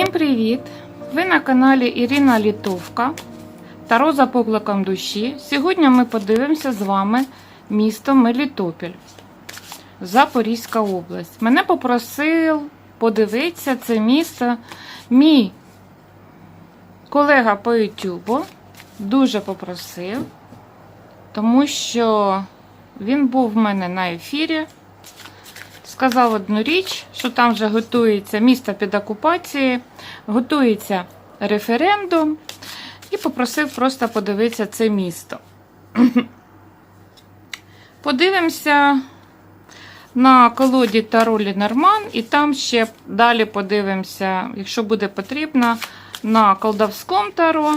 Всім привіт! Ви на каналі Ірина Літовка Таро за покликом душі. Сьогодні ми подивимося з вами місто Мелітопіль, Запорізька область. Мене попросив подивитися це місто мій колега по Ютубу. Дуже попросив, тому що він був в мене на ефірі. Сказав одну річ, що там вже готується місто під окупацією, готується референдум, і попросив просто подивитися це місто. Подивимося на колоді Таро Норман, і там ще далі подивимося, якщо буде потрібно, на колдовському таро.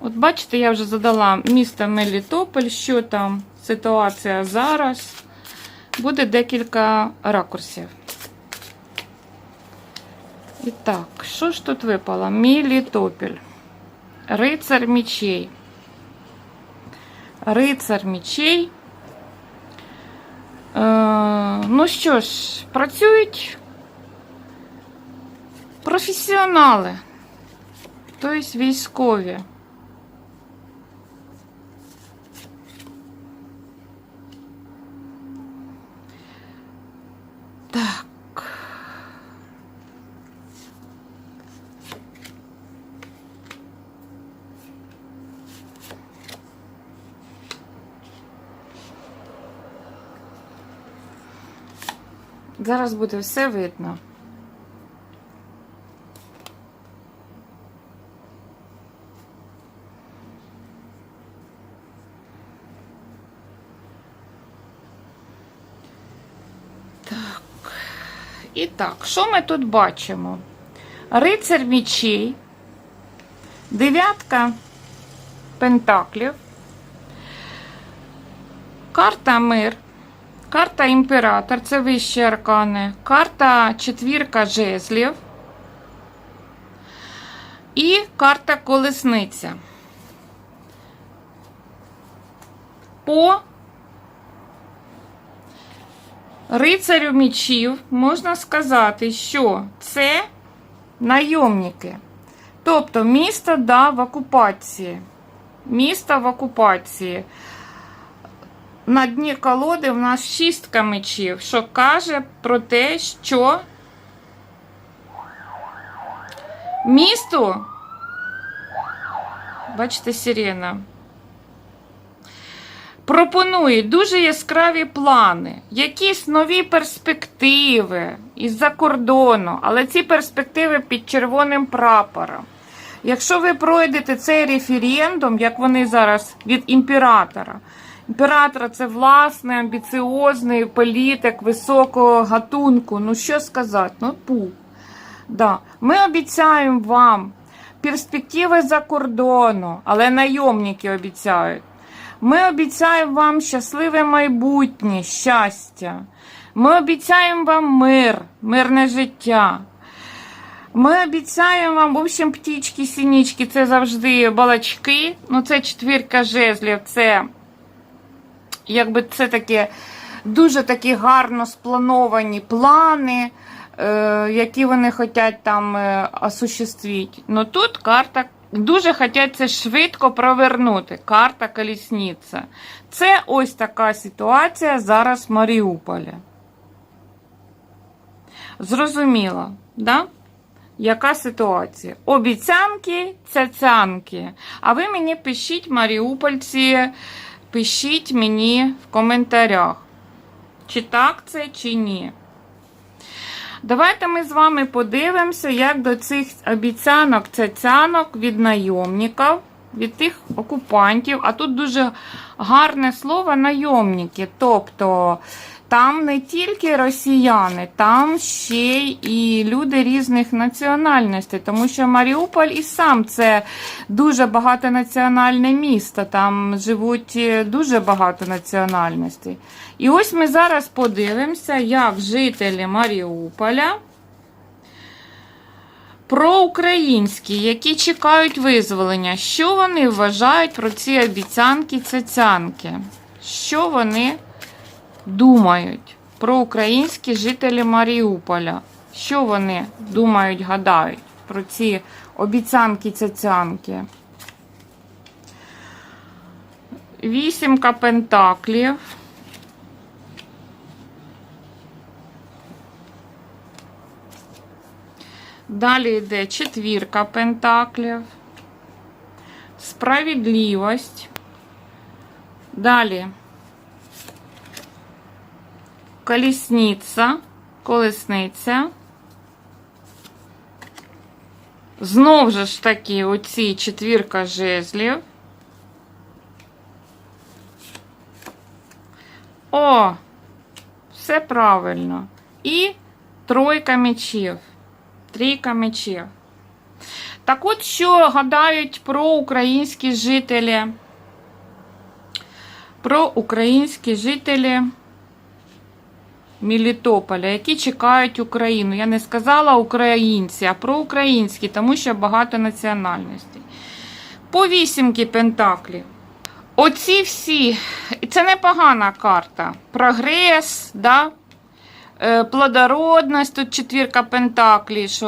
От бачите, я вже задала місто Мелітополь, що там ситуація зараз. Буде декілька ракурсів. І так, що ж тут випало? Мілітопіль. Рицар мічей. Рицар мічей. Е, ну що ж, працюють професіонали, тобто військові. Зараз буде все видно. Так. І так, що ми тут бачимо? Рицар мічей, дев'ятка пентаклів, карта мир, карта імператор, це вищі аркани, карта четвірка жезлів і карта колесниця. По Рицарю мічів можна сказати, що це найомники. Тобто місто да, в окупації. Місто в окупації. На дні колоди в нас шістка мечів, що каже про те, що місто, бачите, сирена, пропонують дуже яскраві плани, якісь нові перспективи із-за кордону, але ці перспективи під червоним прапором. Якщо ви пройдете цей референдум, як вони зараз від імператора, імператора це власний амбіціозний політик високого гатунку. Ну, що сказати? Ну, пу. Да. Ми обіцяємо вам перспективи за кордону, але найомники обіцяють. Ми обіцяємо вам щасливе майбутнє, щастя. Ми обіцяємо вам мир, мирне життя. Ми обіцяємо вам, в общем, птічки, сінічки, це завжди балачки. Ну, це четвірка жезлів, це якби це таке дуже такі гарно сплановані плани, е, які вони хочуть там е, осуществити. Ну тут карта Дуже хочуть це швидко провернути. Карта колісниця. Це ось така ситуація зараз в Маріуполі. Зрозуміло, да? Яка ситуація? Обіцянки, цяцянки. А ви мені пишіть, маріупольці, пишіть мені в коментарях, чи так це, чи ні. Давайте ми з вами подивимося, як до цих обіцянок, цяцянок від найомників, від тих окупантів. А тут дуже гарне слово найомники. Тобто там не тільки росіяни, там ще і люди різних національностей, тому що Маріуполь і сам це дуже багатонаціональне місто. Там живуть дуже багато національностей. І ось ми зараз подивимося, як жителі Маріуполя проукраїнські, які чекають визволення, що вони вважають про ці обіцянки цяцянки? Що вони думають про українські жителі Маріуполя? Що вони думають, гадають? про ці обіцянки цяцянки. Вісімка пентаклів. Далі йде четвірка пентаклів. Справедливість. Далі колісниця, колесниця. Знов же ж таки оці четвірка жезлів. О, все правильно. І тройка мечів. Трійка мечів. Так от, що гадають про українські жителі. Про українські жителі Мелітополя, які чекають Україну. Я не сказала українці, а про українські, тому що багато національностей. По вісімки пентаклів. Оці всі, це непогана карта. Прогрес, да? Е, плодородність, тут четвірка пентаклів, що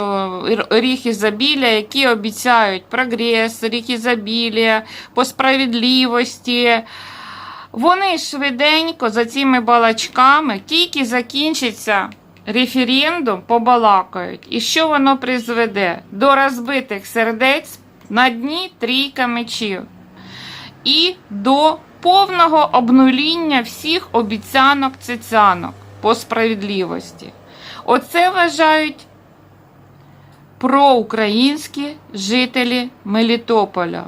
р- ріг ізобілля, які обіцяють прогрес, ріг ізобілля, по справедливості. Вони швиденько за цими балачками тільки закінчиться референдум, побалакають. І що воно призведе? До розбитих сердець на дні трійка мечів. І до повного обнуління всіх обіцянок цицянок по справедливості. Оце вважають проукраїнські жителі Мелітополя.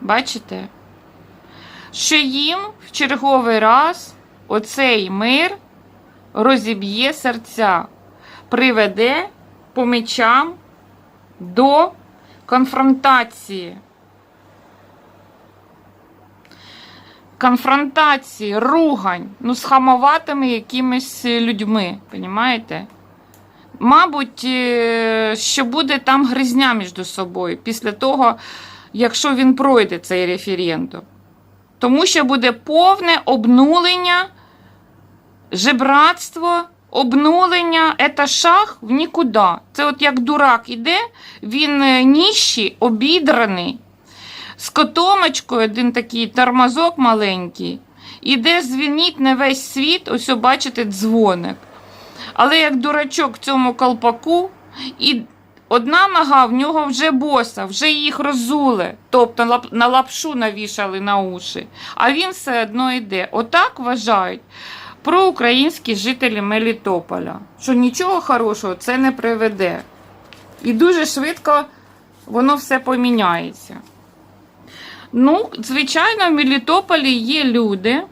Бачите? Що їм в черговий раз оцей мир розіб'є серця, приведе по мечам до конфронтації. Конфронтації, ругань, ну, з хамоватими якимись людьми, понімаєте? Мабуть, е, що буде там гризня між собою після того, якщо він пройде цей референдум. Тому що буде повне обнулення, жебратство, обнулення, це шах в нікуди. Це от як дурак іде, він е, ніщий, обідраний, з котомочкою, один такий тормозок маленький, іде звініть на весь світ, ось бачите, дзвоник. Але як дурачок в цьому колпаку, і одна нога в нього вже боса, вже їх розули, тобто на лапшу навішали на уші, а він все одно йде. Отак вважають проукраїнські жителі Мелітополя, що нічого хорошого це не приведе. І дуже швидко воно все поміняється. Ну, звичайно, в Мелітополі є люди,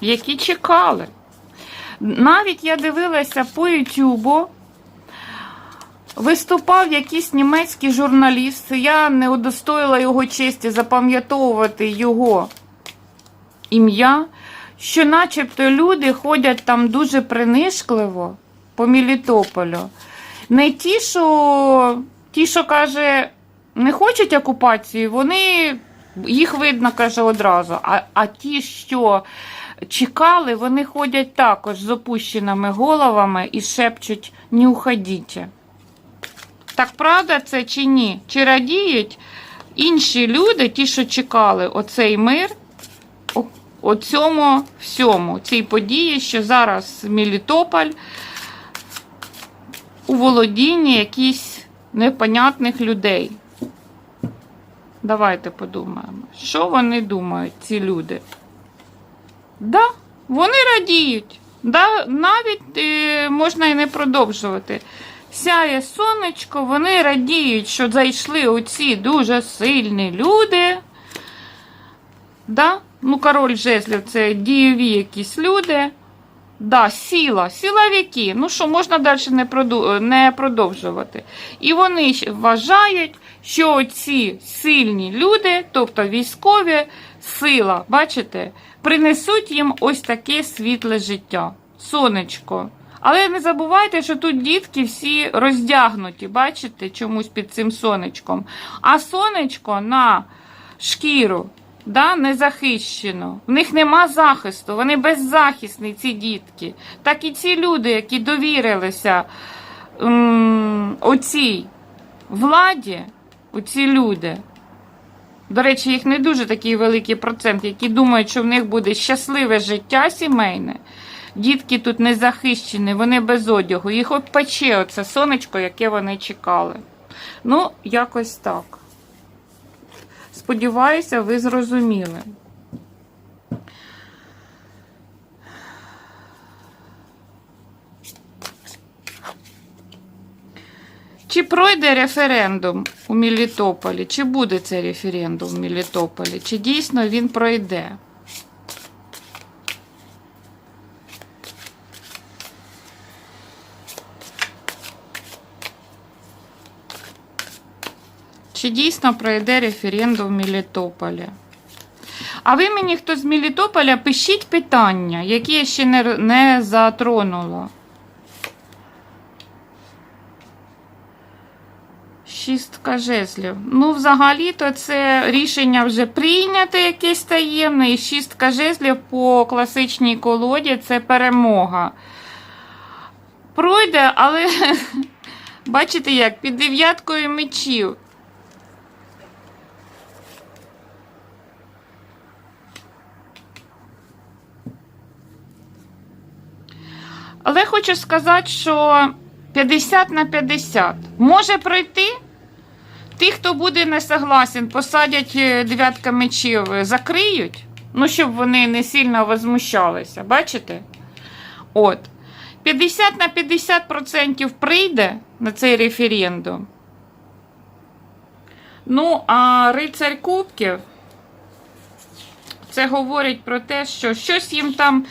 які чекали. Навіть я дивилася по Ютубу, виступав якийсь німецький журналіст. Я не удостоїла його честі запам'ятовувати його ім'я, що начебто люди ходять там дуже принишкливо по Мелітополю. Не ті, що ті, що каже, не хочуть окупації, вони їх видно, каже, одразу. А, а ті, що чекали, вони ходять також з опущеними головами і шепчуть не уходіть. Так правда це чи ні? Чи радіють інші люди, ті, що чекали оцей мир, о- оцьому всьому, цій події, що зараз Мелітополь у володінні якихось непонятних людей. Давайте подумаємо, що вони думають, ці люди. Да, вони радіють. Да, навіть е, можна і не продовжувати. Сяє сонечко, вони радіють, що зайшли оці дуже сильні люди. Да? Ну, король жезлів це дієві якісь люди. Да, сіла, силовики. Ну що, можна далі не, проду- не продовжувати. І вони вважають, що ці сильні люди, тобто військові, сила, бачите, принесуть їм ось таке світле життя. Сонечко. Але не забувайте, що тут дітки всі роздягнуті, бачите, чомусь під цим сонечком. А сонечко на шкіру да, не захищено. В них нема захисту, вони беззахисні, ці дітки. Так і ці люди, які довірилися оцій владі, оці люди. До речі, їх не дуже такий великий процент, які думають, що в них буде щасливе життя сімейне. Дітки тут не захищені, вони без одягу. Їх обпече оце сонечко, яке вони чекали. Ну, якось так. Сподіваюся, ви зрозуміли. Чи пройде референдум у Мелітополі? Чи буде цей референдум в Мелітополі? Чи дійсно він пройде? Чи дійсно пройде референдум в Мелітополі? А ви мені, хто з Мелітополя, пишіть питання, які я ще не, не затронула. Шістка жезлів. Ну, взагалі-то це рішення вже прийняте якесь таємне, і шістка жезлів по класичній колоді це перемога. Пройде, але бачите як, під дев'яткою мечів. Але хочу сказати, що 50 на 50 може пройти. Ті, хто буде не согласен, посадять е, дев'ятка мечів, е, закриють, ну, щоб вони не сильно возмущалися. Бачите? От. 50 на 50% прийде на цей референдум. Ну, а рицарь Кубків це говорить про те, що щось їм там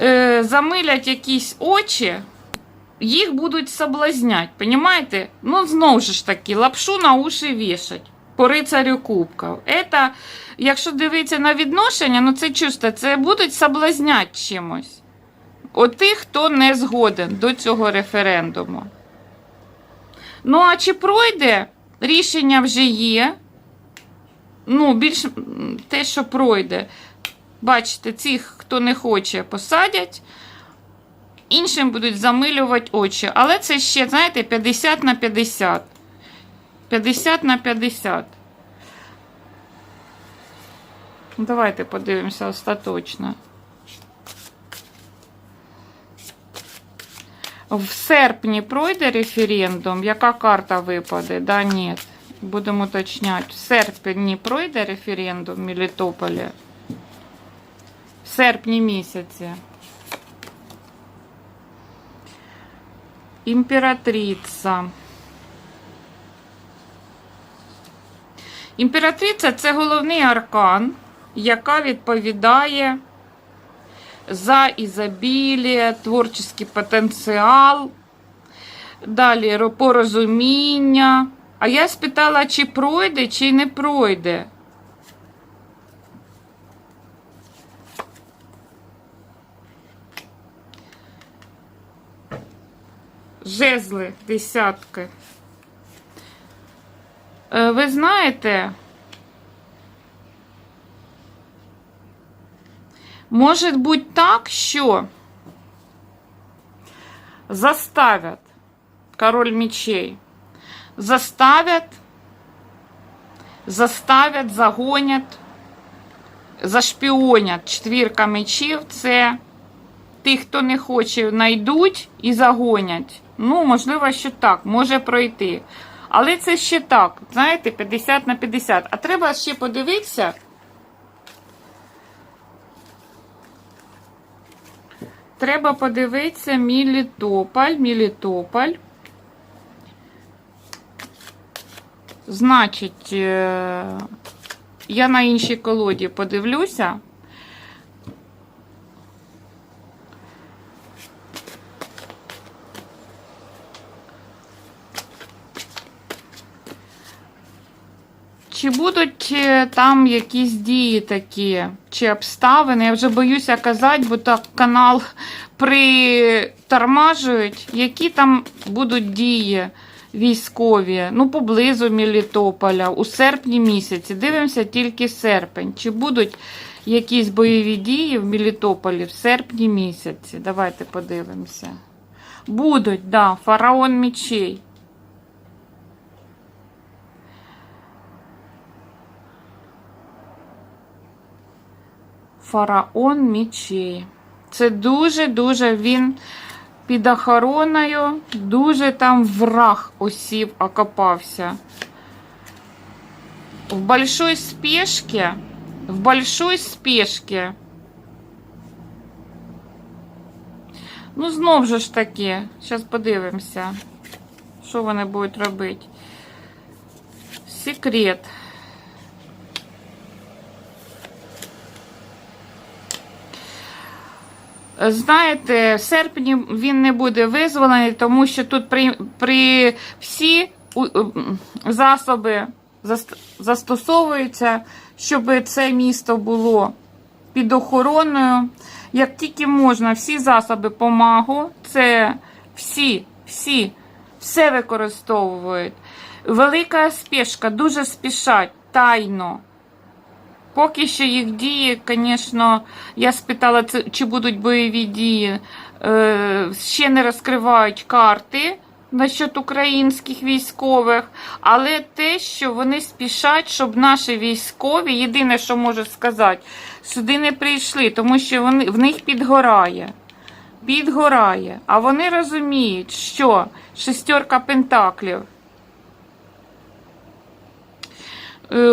е, замилять якісь очі, їх будуть соблазнять, понімаєте? Ну, знову ж таки, лапшу на уші вішать по рицарю кубків. Это, якщо дивитися на відношення, ну це чисто, це будуть соблазнять чимось. От тих, хто не згоден до цього референдуму. Ну, а чи пройде? Рішення вже є. Ну, більш те, що пройде. Бачите, цих, хто не хоче, посадять. Іншим будуть замилювати очі. Але це ще, знаєте, 50 на 50. 50 на 50. Ну, Давайте подивимося остаточно. В серпні пройде референдум. Яка карта випаде? Да, ні. Будемо уточняти. В серпні пройде референдум в Мелітополі. Серпні місяці. Імператриця. Імператриця це головний аркан, яка відповідає за ізобілія, творчий потенціал, далі порозуміння. А я спитала, чи пройде, чи не пройде. Жезли, десятки. Е, Ви знаєте, може бути так, що заставят король мечей, заставят, заставят, загонять, зашпіонять четвірка мечів. Це тих, хто не хоче, знайдуть і загонять. Ну, можливо, що так, може пройти. Але це ще так, знаєте, 50 на 50. А треба ще подивитися. Треба подивитися Мілітополь, Мілітополь. Значить, е, я на іншій колоді подивлюся. Чи будуть е, там якісь дії такі, чи обставини? Я вже боюся казати, бо так канал притормажують. Які там будуть дії військові? Ну, поблизу Мелітополя, у серпні місяці. Дивимося тільки серпень. Чи будуть якісь бойові дії в Мелітополі в серпні місяці? Давайте подивимося. Будуть, да, фараон мечей. Фараон мечей. Це дуже-дуже він під охороною, дуже там враг осів, окопався. В большой спешке, в большой спешке. Ну, знов же ж таки, зараз подивимося, що вони будуть робити. Секрет. Знаєте, в серпні він не буде визволений, тому що тут при, при всі засоби застосовуються, щоб це місто було під охороною. Як тільки можна, всі засоби помагу, це всі, всі, все використовують. Велика спешка, дуже спішать тайно. Поки що їх дії, звісно, я спитала, чи будуть бойові дії. Е, ще не розкривають карти насчет українських військових, але те, що вони спішать, щоб наші військові, єдине, що можу сказати, сюди не прийшли, тому що вони, в них підгорає. Підгорає. А вони розуміють, що шестерка пентаклів. Е,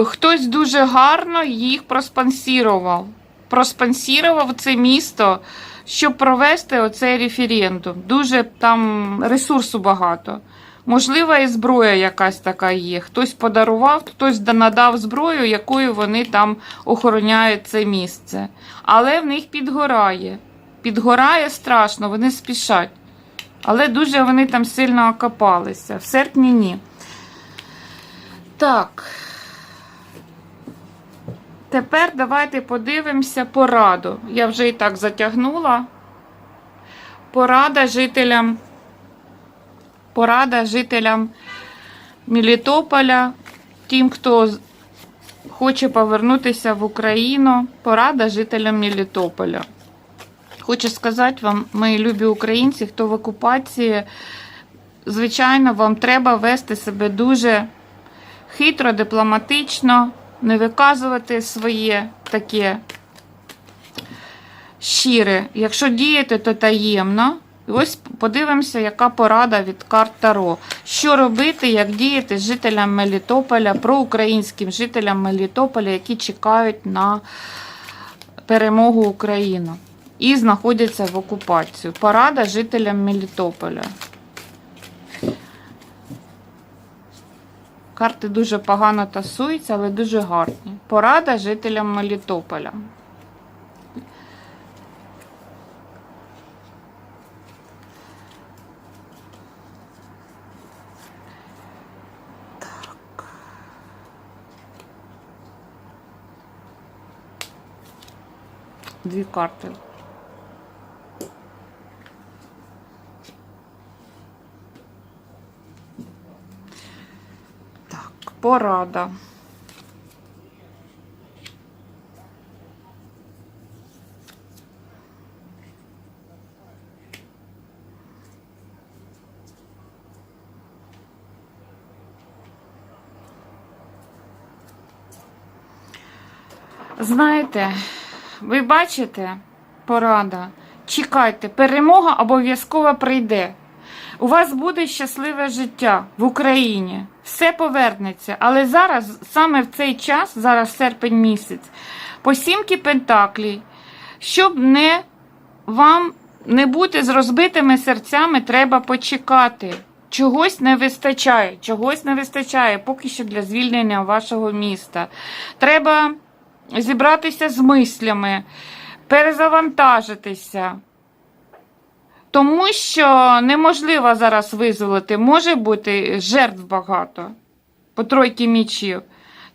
Хтось дуже гарно їх проспонсірував. Проспонсірував це місто, щоб провести оцей референдум. Дуже там ресурсу багато. Можливо, і зброя якась така є. Хтось подарував, хтось надав зброю, якою вони там охороняють це місце. Але в них підгорає. Підгорає страшно, вони спішать. Але дуже вони там сильно окопалися. В серпні ні. Так. Тепер давайте подивимося пораду. Я вже і так затягнула. Порада жителям. Порада жителям Мелітополя, тим, хто хоче повернутися в Україну. Порада жителям Мелітополя. Хочу сказати вам, мої любі українці, хто в окупації, звичайно, вам треба вести себе дуже хитро, дипломатично, не виказувати своє таке щире. Якщо діяти, то таємно. І ось подивимося, яка порада від карт Таро. Що робити, як діяти жителям Мелітополя, проукраїнським жителям Мелітополя, які чекають на перемогу України і знаходяться в окупацію. Порада жителям Мелітополя. Карти дуже погано тасуються, але дуже гарні. Порада жителям Мелітополя. Дві карти. Так, порада. Знаєте, ви бачите, порада. Чекайте, перемога обов'язково прийде. У вас буде щасливе життя в Україні. Все повернеться. Але зараз, саме в цей час, зараз серпень місяць, по сімки Пентаклій, щоб не вам не бути з розбитими серцями, треба почекати. Чогось не вистачає, чогось не вистачає поки що для звільнення вашого міста. Треба зібратися з мислями, перезавантажитися. Тому що неможливо зараз визволити, може бути жертв багато по тройки мічів.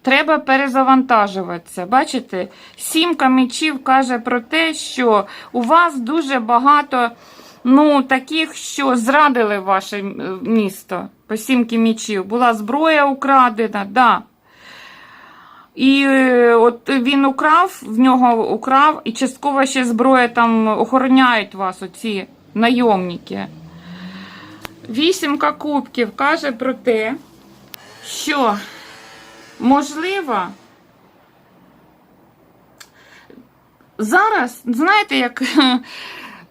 Треба перезавантажуватися. Бачите, сімка мечів каже про те, що у вас дуже багато ну, таких, що зрадили ваше місто по сімки мечів. Була зброя украдена, да. І е, от він украв, в нього украв, і частково ще зброя там охороняють вас, оці найомники. Вісімка кубків каже про те, що можливо. Зараз, знаєте, як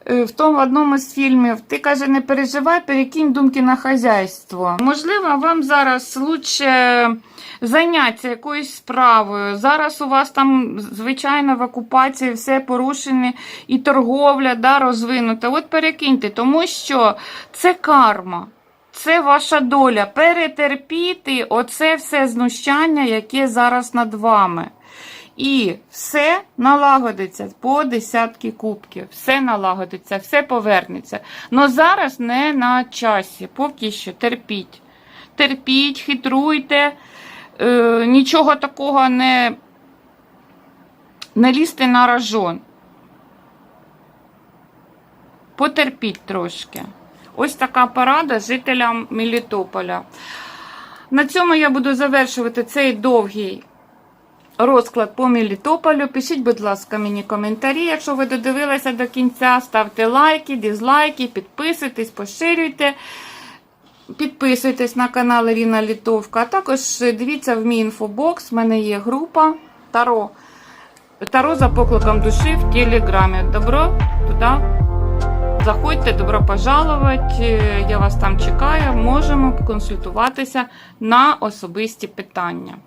в тому одному з фільмів, ти каже, не переживай, перекинь думки на хазяйство. Можливо, вам зараз лучше зайнятися якоюсь справою. Зараз у вас там, звичайно, в окупації все порушене і торговля да, розвинута. От перекиньте, тому що це карма. Це ваша доля. Перетерпіти оце все знущання, яке зараз над вами. І все налагодиться по десятки кубків. Все налагодиться, все повернеться. Но зараз не на часі. Поки що терпіть. Терпіть, хитруйте, е, нічого такого не, не лізьте на рожон. Потерпіть трошки. Ось така порада жителям Мелітополя. На цьому я буду завершувати цей довгий розклад по Мелітополю. Пишіть, будь ласка, мені коментарі, якщо ви додивилися до кінця. Ставте лайки, дизлайки, підписуйтесь, поширюйте. Підписуйтесь на канал Ірина Літовка. А також дивіться в мій інфобокс. В мене є група Таро. Таро за покликом душі в Телеграмі. Добро туди. Заходьте, добро пожаловать. Я вас там чекаю. Можемо консультуватися на особисті питання.